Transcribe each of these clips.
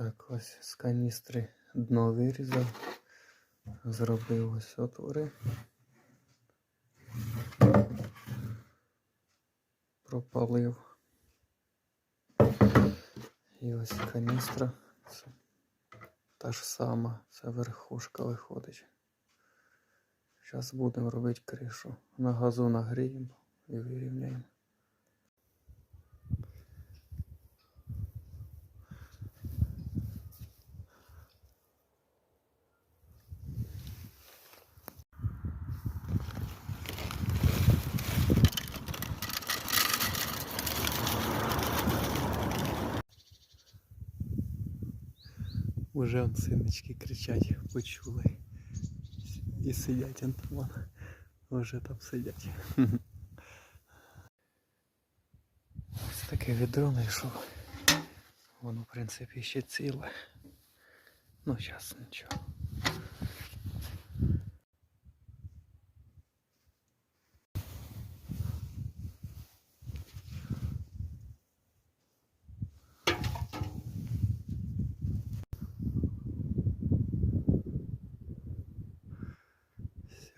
Так, ось з каністри дно вирізав. Зробив ось отвори. Пропалив. І ось каністра. Це та ж сама, це верхушка виходить. Зараз будемо робити кришу. На газу нагріємо і вирівняємо. Уже он синочки кричать, почули. І сидять Антон. Вже. Там сидять. Ось таке відро знайшов. Воно, в принципі, ще ціле. Ну, зараз нічого.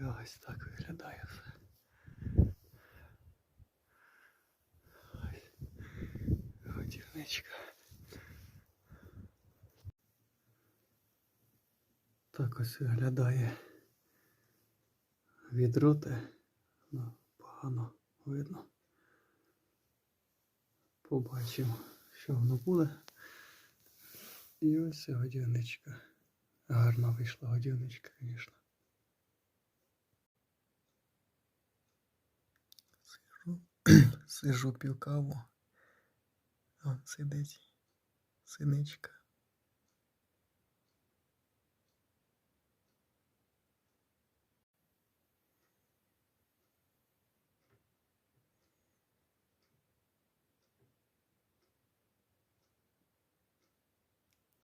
Ось так виглядає все. Ось Годівничка. Так ось виглядає відро те. Ну, погано видно. Побачимо, що воно буде. І ось годівничка. Гарна вийшла годівничка, звісно. Сижу, пів каву. Вон сидить синичка.